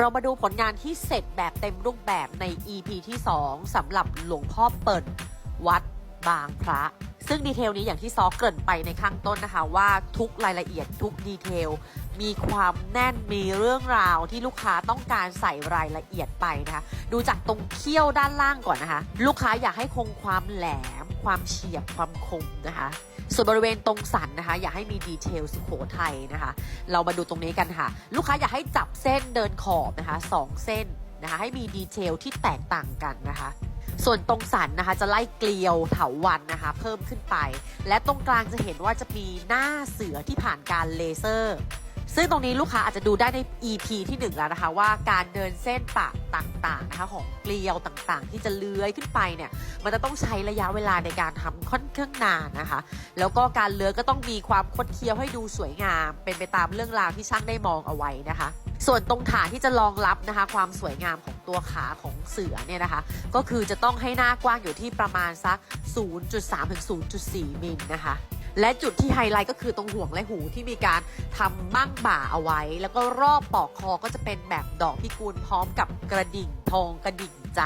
เรามาดูผลงานที่เสร็จแบบเต็มรูปแบบใน EP ที่ 2สำหรับหลวงพ่อเปิดวัด บางพระ ซึ่งดีเทลนี้อย่างที่ซอเกริ่นไปในข้างต้นนะคะว่าทุกรายละเอียดทุกดีเทลมีความแน่นมีเรื่องราวที่ลูกค้าต้องการใส่รายละเอียดไปนะคะ ดูจากตรงเขี้ยวด้านล่างก่อนนะคะ ลูกค้าอยากให้คงความแหลม ความเฉียบความคมนะคะ ส่วนบริเวณตรงสันนะคะ อยากให้มีดีเทลสุโขทัยนะคะ เรามาดูตรงนี้กันค่ะ ลูกค้าอยากให้จับเส้นเดินขอบนะคะสองเส้นนะคะให้มีดีเทลที่แตกต่างกันนะคะ ส่วนตรงสันนะคะจะไล่เกลียวเถาวันนะคะ เพิ่มขึ้นไป และตรงกลางจะเห็นว่าจะมีหน้าเสือที่ผ่านการเลเซอร์ ซึ่งตรงนี้ลูกค้าอาจจะดูได้ใน EP ที่ 1 แล้วนะคะ ว่าการเดินเส้นปะต่างๆนะคะของเกลียวต่างๆ ที่จะเลื้อยขึ้นไปเนี่ยมันจะต้องใช้ระยะเวลาในการทำค่อนข้างนานนะคะ แล้วก็การเลื้อยก็ต้องมีความคดเคี้ยวให้ดูสวยงาม เป็นไปตามเรื่องราวที่ช่างได้มองเอาไว้นะคะ ส่วนตรงฐานที่จะรองรับนะคะ ความสวยงามของ ตัวขาของเสือเนี่ยนะคะ ก็คือจะต้องให้หน้ากว้างอยู่ที่ประมาณสัก 0.3 ถึง 0.4 มิลนะคะและจุดที่ไฮไลท์ก็คือตรงห่วงและหูที่มีการทำมั่งบ่าเอาไว้ แล้วก็รอบปอกคอก็จะเป็นแบบดอกพิกุลพร้อมกับกระดิ่งทองกระดิ่งใจ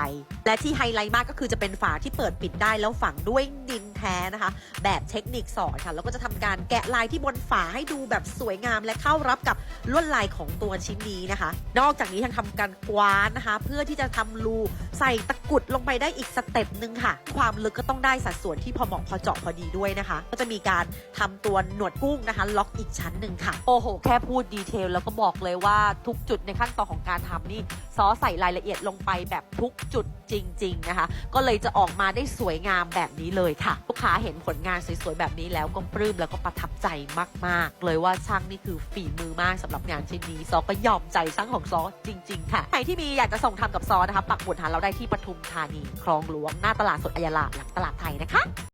และที่ไฮไลท์มากก็คือจะเป็นฝาที่เปิดปิดได้แล้วฝังด้วยดินแท้นะคะ แบบเทคนิคสอนค่ะ แล้วก็จะทำการแกะลายที่บนฝาให้ดูแบบสวยงามและเข้ารับกับลวดลายของตัวชิ้นนี้นะคะ นอกจากนี้ยังทำการกว้านนะคะ เพื่อที่จะทำรูใส่ตะกุดลงไปได้อีกสเต็ปหนึ่งค่ะ ความลึกก็ต้องได้สัดส่วนที่พอเหมาะพอเจาะพอดีด้วยนะคะ ก็จะมีการทำตัวหนวดกุ้งนะคะ ล็อกอีกชั้นหนึ่งค่ะ โอ้โห แค่พูดดีเทลแล้วก็บอกเลยว่าทุกจุดในขั้นตอนของการทำนี่ซอใส่รายละเอียดลงไปแบบทุกจุดจริง ๆ นะคะ ก็เลยจะออกมาได้สวยงามแบบนี้เลยค่ะ ลูกค้าเห็นผลงานสวยๆแบบนี้แล้วก็ปลื้มแล้วก็ประทับใจมาก ๆ เลยว่าช่างนี่คือฝีมือมากสำหรับงานชิ้นนี้ซอก็ยอมใจช่างของซอจริง ๆ ค่ะใครที่มีอยากจะส่งทำกับซอนะคะปักหมุดหาเราได้ที่ปทุมธานีคลองหลวงหน้าตลาดสดอัยาลาหลังตลาดไทยนะคะ